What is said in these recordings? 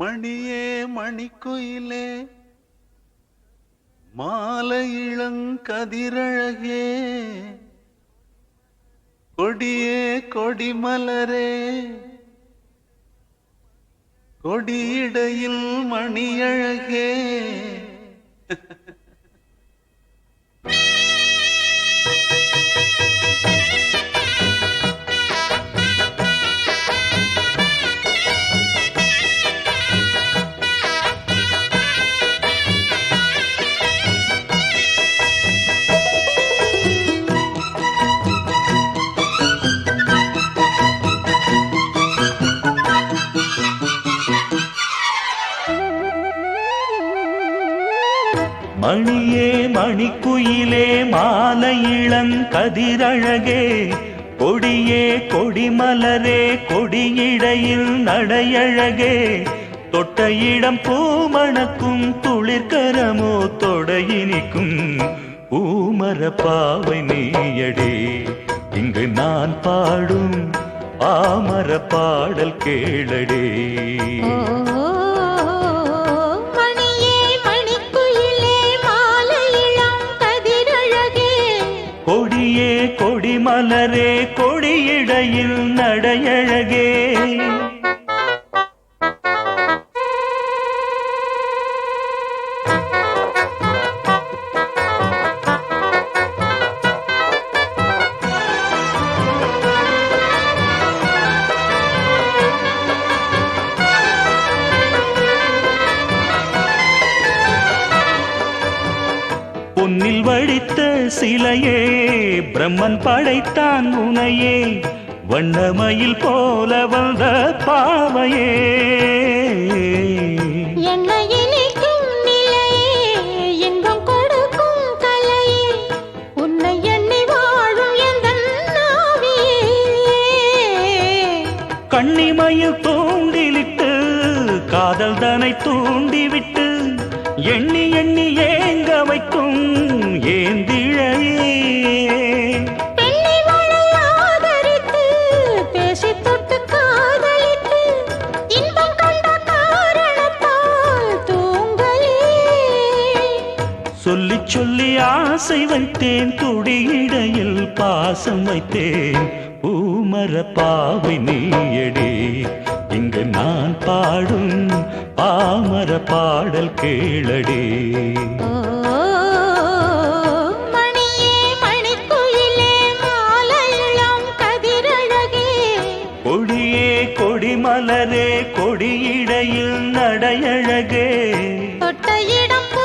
மணியே மணிக்குயிலே மாலை இளங்கதிரழகே கொடியே கொடிமலரே கொடியிடையில் மணியழகே. மணியே மணிக்குயிலே மாலை இளங்கதிரழகே கொடியே கொடிமலரே கொடியிடையில் நடையழகே. தொட்ட இடம் பூமணக்கும் துளிர்கரமோ தொடையினிக்கும் பூமர பாவை நீயடே. இங்கு நான் பாடும் ஆமர பாடல் கேளடே. கொடிமலரே கொடியிடையில் நடையழகே. பொன்னில் வடித்த சிலையே பிரம்மன் படைத்தான் உனையே வண்ணமயில் போல வந்த பாவையே. கண்ணிமயில் தூண்டிலிட்டு காதல் தனை தூண்டிவிட்டு எண்ணி எண்ணி ஏங்க வைக்கும் ஏந்திழையே சொல்லி ஆசை வைத்தேன் துடியிடையில் பாசம் வைத்தேன். பூமர பாவை நீயடி இங்கு நான் பாடும் பாமர பாடல் கதிரழகே. கொடியே கொடிமலரே கொடியிடையில் நடையழகே. தொட்ட இடம் பூ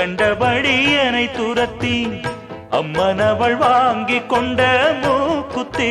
கண்டபடி என்னை துரத்தி அம்மனவள் வாங்கி கொண்ட மூக்குத்தீ.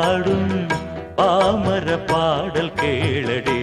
பாடும் பாமர பாடல் கேளடே.